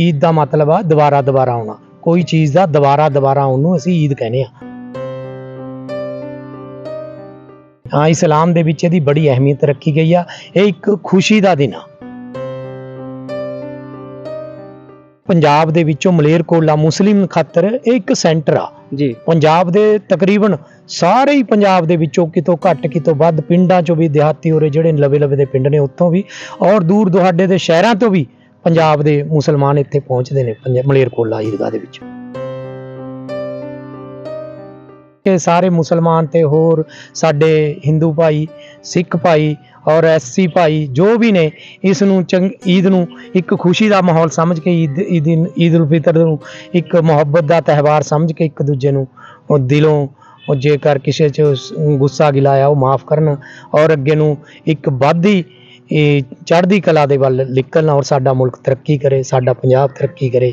ਈਦ ਦਾ ਮਤਲਬ ਆ ਦੁਬਾਰਾ ਦੁਬਾਰਾ ਆਉਣਾ। ਕੋਈ ਚੀਜ਼ ਦਾ ਦੁਬਾਰਾ ਦੁਬਾਰਾ ਆਉਣ ਨੂੰ ਅਸੀਂ ਈਦ ਕਹਿੰਦੇ ਆ। ਹਾਂ ਇਸਲਾਮ ਦੇ ਵਿੱਚ ਇਹਦੀ ਬੜੀ ਅਹਿਮੀਅਤ ਰੱਖੀ ਗਈ ਆ। ਇਹ ਇੱਕ ਖੁਸ਼ੀ ਦਾ ਦਿਨ ਆ। ਪੰਜਾਬ ਦੇ ਵਿੱਚੋਂ ਮਲੇਰਕੋਟਲਾ ਮੁਸਲਿਮ ਖਾਤਰ ਇਹ ਇੱਕ ਸੈਂਟਰ ਆ। ਜੀ। ਪੰਜਾਬ ਦੇ ਤਕਰੀਬਨ ਸਾਰੇ ਹੀ ਪੰਜਾਬ ਦੇ ਵਿੱਚੋਂ ਕਿਤੋਂ ਘੱਟ ਕਿਤੋਂ ਵੱਧ ਪਿੰਡਾਂ ਚੋਂ ਵੀ ਦਿਹਾਤੀ ਉਰੇ ਜਿਹੜੇ ਲਵੇ ਲਵੇ ਦੇ ਪਿੰਡ ਨੇ ਉੱਥੋਂ ਵੀ ਔਰ ਦੂਰ ਦੁਹਾਡੇ ਦੇ ਸ਼ਹਿਰਾਂ ਤੋਂ ਵੀ ਪੰਜਾਬ ਦੇ ਮੁਸਲਮਾਨ ਇੱਥੇ ਪਹੁੰਚਦੇ ਨੇ, ਪੰਜ- ਮਲੇਰਕੋਟਲਾ ਈਦਗਾਹ ਦੇ ਵਿੱਚ। ਕਿ ਸਾਰੇ ਮੁਸਲਮਾਨ ਤੇ ਹੋਰ ਸਾਡੇ ਹਿੰਦੂ ਭਾਈ, ਸਿੱਖ ਭਾਈ ਔਰ ਐਸਸੀ ਭਾਈ ਜੋ ਵੀ ਨੇ, ਇਸ ਨੂੰ ਚੰਗ, ਈਦ ਨੂੰ ਇੱਕ ਖੁਸ਼ੀ ਦਾ ਮਾਹੌਲ ਸਮਝ ਕੇ ਈਦ ਈਦ ਈਦ ਉਲ ਫਿਤਰ ਨੂੰ ਇੱਕ ਮੁਹੱਬਤ ਦਾ ਤਿਉਹਾਰ ਸਮਝ ਕੇ ਇੱਕ ਦੂਜੇ ਨੂੰ ਉਹ ਦਿਲੋਂ ਉਹ ਜੇਕਰ ਕਿਸੇ 'ਚ ਸ- ਗੁੱਸਾ ਗਿਲਾਇਆ ਉਹ ਮਾਫ ਕਰਨ ਔਰ ਅੱਗੇ ਨੂੰ ਇੱਕ ਵਾਧੀ ਇਹ ਚੜ੍ਹਦੀ ਕਲਾ ਦੇ ਵੱਲ ਨਿਕਲਣਾ ਔਰ ਸਾਡਾ ਮੁਲਕ ਤਰੱਕੀ ਕਰੇ, ਸਾਡਾ ਪੰਜਾਬ ਤਰੱਕੀ ਕਰੇ।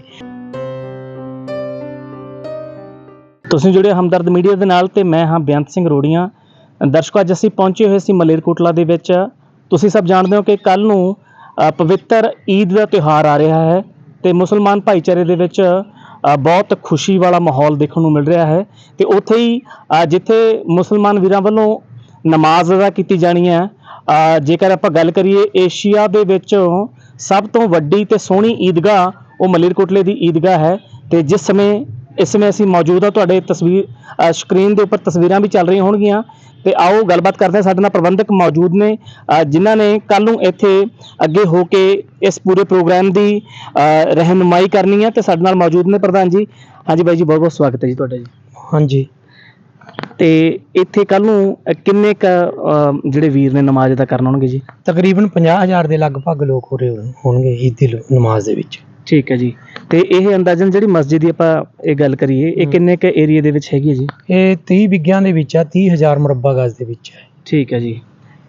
ਤੁਸੀਂ ਜੁੜੇ ਹਮਦਰਦ ਮੀਡੀਆ ਦੇ ਨਾਲ ਤੇ ਮੈਂ ਹਾਂ ਬੇਅੰਤ ਸਿੰਘ ਰੋੜੀਆਂ। ਦਰਸ਼ਕੋ, ਅੱਜ ਅਸੀਂ ਪਹੁੰਚੇ ਹੋਏ ਸੀ ਮਲੇਰਕੋਟਲਾ ਦੇ ਵਿੱਚ। ਤੁਸੀਂ ਸਭ ਜਾਣਦੇ ਹੋ ਕਿ ਕੱਲ ਨੂੰ ਪਵਿੱਤਰ ਈਦ ਦਾ ਤਿਉਹਾਰ ਆ ਰਿਹਾ ਹੈ ਤੇ ਮੁਸਲਮਾਨ ਭਾਈਚਾਰੇ ਦੇ ਵਿੱਚ ਬਹੁਤ ਖੁਸ਼ੀ ਵਾਲਾ ਮਾਹੌਲ ਦੇਖਣ ਨੂੰ ਮਿਲ ਰਿਹਾ ਹੈ। ਤੇ ਉੱਥੇ ਹੀ ਜਿੱਥੇ ਮੁਸਲਮਾਨ ਵੀਰਾਂ ਵੱਲੋਂ ਨਮਾਜ਼ ਅਦਾ ਕੀਤੀ ਜਾਣੀ ਹੈ ਜੇਕਰ ਆਪਾਂ ਗੱਲ ਕਰੀਏ ਏਸ਼ੀਆ ਦੇ ਵਿੱਚੋਂ ਸਭ ਤੋਂ ਵੱਡੀ ਤੇ ਸੋਹਣੀ ਈਦਗਾਹ ਉਹ ਮਲੇਰਕੋਟਲੇ ਦੀ ਈਦਗਾਹ ਹੈ ਤੇ ਜਿਸ ਸਮੇਂ ਇਸ ਸਮੇਂ ਅਸੀਂ ਮੌਜੂਦ ਹਾਂ ਤੁਹਾਡੇ ਤਸਵੀਰ ਸਕਰੀਨ ਦੇ ਉੱਪਰ ਤਸਵੀਰਾਂ ਵੀ ਚੱਲ ਰਹੀਆਂ ਹੋਣਗੀਆਂ। ਤੇ ਆਓ ਗੱਲਬਾਤ ਕਰਦੇ ਹਾਂ ਸਾਡੇ ਨਾਲ ਪ੍ਰਬੰਧਕ ਮੌਜੂਦ ਨੇ ਜਿਨ੍ਹਾਂ ਨੇ ਕੱਲ ਨੂੰ ਇੱਥੇ ਅੱਗੇ ਹੋ ਕੇ ਇਸ ਪੂਰੇ ਪ੍ਰੋਗਰਾਮ ਦੀ ਅ, ਰਹਿਨੁਮਾਈ ਕਰਨੀ ਹੈ ਤੇ ਸਾਡੇ ਨਾਲ ਮੌਜੂਦ ਨੇ ਪ੍ਰਧਾਨ ਜੀ। ਹਾਂਜੀ ਬਾਈ ਜੀ ਬਹੁਤ ਬਹੁਤ ਸਵਾਗਤ ਹੈ ਜੀ ਤੁਹਾਡਾ ਜੀ। ਹਾਂਜੀ। ਤੇ ਇੱਥੇ ਕੱਲ ਨੂੰ ਅ, ਕਿੰਨੇ ਕ ਜਿਹੜੇ ਵੀਰ ਨੇ ਨਮਾਜ਼ ਅਦਾ ਕਰਨ ਆਉਣਗੇ ਜੀ? ਤਕਰੀਬਨ 50000 ਦੇ ਲਗਭਗ ਲੋਕ ਹੋ ਰਹੇ ਹੋਣਗੇ ਈਦ ਦੀ ਲ- ਨਮਾਜ਼ ਦੇ ਵਿੱਚ। ਠੀਕ ਹੈ ਜੀ। ਤੇ ਇਹ ਅੰਦਾਜ਼ਨ ਜਿਹੜੀ ਮਸਜਿਦ ਦੀ ਆਪਾਂ ਇਹ ਗੱਲ ਕਰੀਏ ਇਹ ਹਮ। ਕਿੰਨੇ ਕ ਏਰੀਆ ਦੇ ਵਿੱਚ ਹੈਗੀ ਹੈ ਜੀ? ਇਹ 30 ਵਿਗਿਆਂ ਦੇ ਵਿੱਚ ਆ 30000 ਮੁਰੱਬਾ ਗਜ਼ ਦੇ ਵਿੱਚ ਹੈ। ਠੀਕ ਹੈ ਜੀ।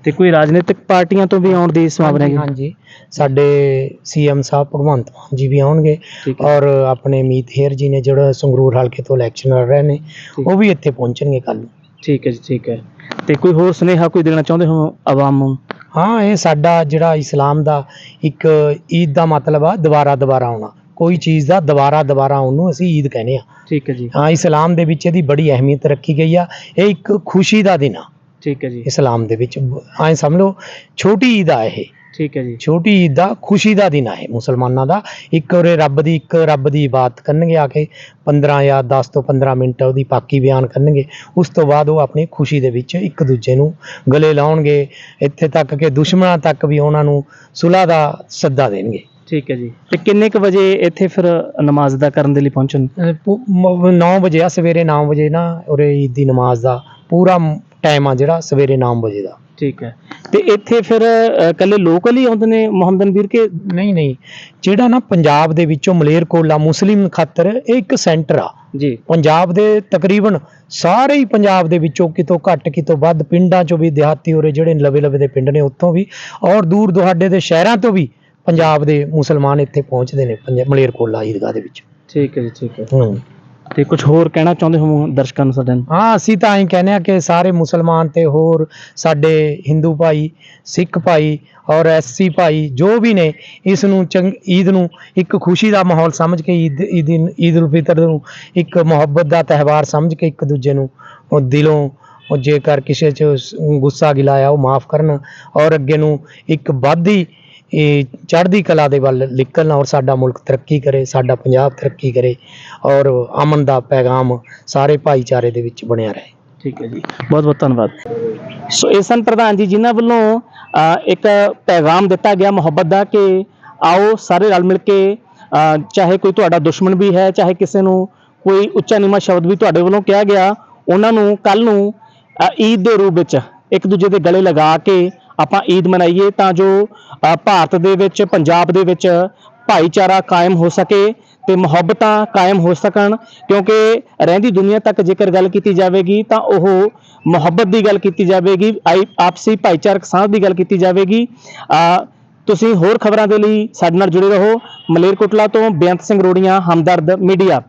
ਤੇ ਕੋਈ ਰਾਜਨੀਤਿਕ ਪਾਰਟੀਆਂ ਤੋਂ ਵੀ ਆਉਣ ਦੀ ਸੰਭਾਵਨਾ ਹਾਂਜੀ, ਹੈਗੀ? ਹਾਂਜੀ। ਸਾਡੇ ਸੀਐਮ ਸਾਹਿਬ ਭਗਵੰਤ ਮਾਨ ਜੀ ਵੀ ਆਉਣਗੇ ਔਰ ਆਪਣੇ ਮੀਤ ਹੇਰ ਜੀ ਨੇ ਜਿਹੜਾ ਸੰਗਰੂਰ ਹਲਕੇ ਤੋਂ ਇਲੈਕਸ਼ਨ ਲੜ ਰਹੇ ਨੇ। ਉਹ ਵੀ ਇੱਥੇ ਪਹੁੰਚਣਗੇ ਕੱਲ ਠੀਕ ਹੈ ਜੀ ਠੀਕ ਹੈ। ਤੇ ਕੋਈ ਹੋਰ ਸੁਨੇਹਾ ਕੋਈ ਦੇਣਾ ਚਾਹੁੰਦੇ ਹੋ ਆਵਾਮ ਨੂੰ? ਹਾਂ ਇਹ ਸਾਡਾ ਜਿਹੜਾ ਇਸਲਾਮ ਦਾ ਇੱਕ ਈਦ ਦਾ ਮਤਲਬ ਆ ਦੁਬਾਰਾ ਦੁਬਾਰਾ ਆਉਣਾ। ਕੋਈ ਚੀਜ਼ ਦਾ ਦੁਬਾਰਾ ਦੁਬਾਰਾ ਆਉਣ ਨੂੰ ਅਸੀਂ ਈਦ ਕਹਿੰਦੇ ਆ ਠੀਕ ਹੈ ਜੀ। ਹਾਂ ਇਸਲਾਮ ਦੇ ਵਿੱਚ ਇਹਦੀ ਬੜੀ ਅਹਿਮੀਅਤ ਰੱਖੀ ਗਈ ਆ। ਇਹ ਇੱਕ ਖੁਸ਼ੀ ਦਾ ਦਿਨ ਆ। ਠੀਕ ਹੈ ਜੀ। ਇਸਲਾਮ ਦੇ ਵਿੱਚ ਐਂ ਸਮਝ ਲਓ ਛੋਟੀ ਈਦ ਆ ਇਹ। ਠੀਕ ਹੈ ਜੀ। ਛੋਟੀ ਈਦ ਦਾ ਖੁਸ਼ੀ ਦਾ ਦਿਨ ਆ ਇਹ ਮੁਸਲਮਾਨਾਂ ਦਾ। ਇੱਕ ਉਰੇ ਰੱਬ ਦੀ ਇੱਕ ਰੱਬ ਦੀ ਇਬਾਦਤ ਕਰਨਗੇ ਆ ਕੇ। 15 ਜਾਂ 10 ਤੋਂ 15 ਮਿੰਟ ਉਹਦੀ ਪਾਕੀ ਬਿਆਨ ਕਰਨਗੇ। ਉਸ ਤੋਂ ਬਾਅਦ ਉਹ ਆਪਣੀ ਖੁਸ਼ੀ ਦੇ ਵਿੱਚ ਇੱਕ ਦੂਜੇ ਨੂੰ ਗਲੇ ਲਾਉਣਗੇ। ਇੱਥੇ ਤੱਕ ਕਿ ਦੁਸ਼ਮਣਾਂ ਤੱਕ ਵੀ ਉਹਨਾਂ ਨੂੰ ਸੁਲ੍ਹਾ ਦਾ ਸੱਦਾ ਦੇਣਗੇ। ਠੀਕ ਹੈ ਜੀ। ਤੇ ਕਿੰਨੇ ਕ ਵਜੇ ਇੱਥੇ ਫਿਰ ਨਮਾਜ਼ ਅਦਾ ਕਰਨ ਦੇ ਲਈ ਪਹੁੰਚਣ? 9 ਵਜੇ ਆ ਸਵੇਰੇ 9 ਵਜੇ ਨਾ ਉਰੇ ਈਦ ਦੀ ਨਮਾਜ਼ ਦਾ ਪੂਰਾ ਟਾਈਮ ਆ ਜਿਹੜਾ ਸਵੇਰੇ 9 ਵਜੇ ਦਾ। ਠੀਕ ਹੈ। ਤੇ ਇੱਥੇ ਫਿਰ ਇਕੱਲੇ ਲੋਕਲ ਹੀ ਆਉਂਦੇ ਨੇ ਮੁਹੰਮਦਨ ਵੀਰ ਕੇ? ਨਹੀਂ ਨਹੀਂ। ਜਿਹੜਾ ਨਾ ਪੰਜਾਬ ਦੇ ਵਿੱਚੋਂ ਮਲੇਰਕੋਟਲਾ ਮੁਸਲਿਮ ਖਾਤਰ ਇਹ ਇੱਕ ਸੈਂਟਰ ਆ। ਜੀ। ਪੰਜਾਬ ਦੇ ਤਕਰੀਬਨ ਸਾਰੇ ਹੀ ਪੰਜਾਬ ਦੇ ਵਿੱਚੋਂ ਕਿਤੋਂ ਘੱਟ ਕਿਤੋਂ ਵੱਧ ਪਿੰਡਾਂ ਚੋਂ ਵੀ ਦਿਹਾਤੀ ਉਰੇ ਜਿਹੜੇ ਲਵੇ ਲਵੇ ਦੇ ਪਿੰਡ ਨੇ ਉੱਥੋਂ ਵੀ ਔਰ ਦੂਰ ਦੁਹਾਡੇ ਦੇ ਸ਼ਹਿਰਾਂ ਤੋਂ ਵੀ ਪੰਜਾਬ ਦੇ ਮੁਸਲਮਾਨ ਇੱਥੇ ਪਹੁੰਚਦੇ ਨੇ ਪੰਜ- ਮਲੇਰਕੋਟਲਾ ਈਦਗਾਹ ਦੇ ਵਿੱਚ। ਠੀਕ ਹੈ ਜੀ ਠੀਕ ਹੈ। ਹੂੰ। ਤੇ ਕੁਝ ਹੋਰ ਕਹਿਣਾ ਚਾਹੁੰਦੇ ਹੋ ਦਰਸ਼ਕਾਂ ਨੂੰ ਸਾਡੇ ਨੂੰ ਹਾਂ, ਅਸੀਂ ਤਾਂ ਐਂ ਕਹਿੰਦੇ ਆ ਕਿ ਸਾਰੇ ਮੁਸਲਮਾਨ ਤੇ ਹੋਰ ਸਾਡੇ ਹਿੰਦੂ ਭਾਈ, ਸਿੱਖ ਭਾਈ ਔਰ ਐਸਸੀ ਭਾਈ ਜੋ ਵੀ ਨੇ, ਇਸ ਨੂੰ ਈਦ ਨੂੰ ਇੱਕ ਖੁਸ਼ੀ ਦਾ ਮਾਹੌਲ ਸਮਝ ਕੇ ਈਦ ਈਦ ਈਦ ਉਲ ਫਿਤਰ ਨੂੰ ਇੱਕ ਮੁਹੱਬਤ ਦਾ ਤਿਉਹਾਰ ਸਮਝ ਕੇ ਇੱਕ ਦੂਜੇ ਨੂੰ ਉਹ ਦਿਲੋਂ ਉਹ ਜੇਕਰ ਕਿਸੇ 'ਚ ਸ- ਗੁੱਸਾ ਗਿਲਾਇਆ ਉਹ ਮਾਫ ਕਰਨ ਔਰ ਅੱਗੇ ਨੂੰ ਇੱਕ ਵਾਧੀ ਇਹ ਚੜ੍ਹਦੀ ਕਲਾ ਦੇ ਵੱਲ ਨਿਕਲਣਾ ਔਰ ਸਾਡਾ ਮੁਲਕ ਤਰੱਕੀ ਕਰੇ, ਸਾਡਾ ਪੰਜਾਬ ਤਰੱਕੀ ਕਰੇ ਔਰ ਅਮਨ ਦਾ ਪੈਗਾਮ ਸਾਰੇ ਭਾਈਚਾਰੇ ਦੇ ਵਿੱਚ ਬਣਿਆ ਰਹੇ। ਠੀਕ ਹੈ ਜੀ, ਬਹੁਤ ਬਹੁਤ ਧੰਨਵਾਦ। ਸੋ ਇਹ ਸਨ ਪ੍ਰਧਾਨ ਜੀ, ਜਿਨ੍ਹਾਂ ਵੱਲੋਂ ਇੱਕ ਪੈਗਾਮ ਦਿੱਤਾ ਗਿਆ ਮੁਹੱਬਤ ਦਾ ਕਿ ਆਓ ਸਾਰੇ ਰਲ ਮਿਲ ਕੇ ਚਾਹੇ ਕੋਈ ਤੁਹਾਡਾ ਦੁਸ਼ਮਣ ਵੀ ਹੈ, ਚਾਹੇ ਕਿਸੇ ਨੂੰ ਕੋਈ ਉੱਚਾ ਨੀਵਾਂ ਸ਼ਬਦ ਵੀ ਤੁਹਾਡੇ ਵੱਲੋਂ ਕਿਹਾ ਗਿਆ, ਉਹਨਾਂ ਨੂੰ ਕੱਲ ਨੂੰ ਈਦ ਦੇ ਰੂਪ ਵਿੱਚ ਇੱਕ ਦੂਜੇ ਦੇ ਗਲੇ ਲਗਾ ਕੇ ਆਪਾਂ ਈਦ ਮਨਾਈਏ ਤਾਂ ਜੋ ਭਾਰਤ ਦੇ ਵਿੱਚ, ਪੰਜਾਬ ਦੇ ਵਿੱਚ ਭਾਈਚਾਰਾ ਕਾਇਮ ਹੋ ਸਕੇ ਤੇ ਮੁਹੱਬਤਾਂ ਕਾਇਮ ਹੋ ਸਕਣ, ਕਿਉਂਕਿ ਰਹਿੰਦੀ ਦੁਨੀਆ ਤੱਕ ਜੇਕਰ ਗੱਲ ਕੀਤੀ ਜਾਵੇਗੀ ਤਾਂ ਉਹ ਮੁਹੱਬਤ ਦੀ ਗੱਲ ਕੀਤੀ ਜਾਵੇਗੀ, ਆਈ- ਆਪਸੀ ਭਾਈਚਾਰਕ ਸਾਂਝ ਦੀ ਗੱਲ ਕੀਤੀ ਜਾਵੇਗੀ। ਤੁਸੀਂ ਹੋਰ ਖਬਰਾਂ ਦੇ ਲਈ ਸਾਡੇ ਨਾਲ ਜੁੜੇ ਰਹੋ। ਮਲੇਰਕੋਟਲਾ ਤੋਂ ਬੇਅੰਤ ਸਿੰਘ ਰੋੜੀਆਂ, ਹਮਦਰਦ ਮੀਡੀਆ।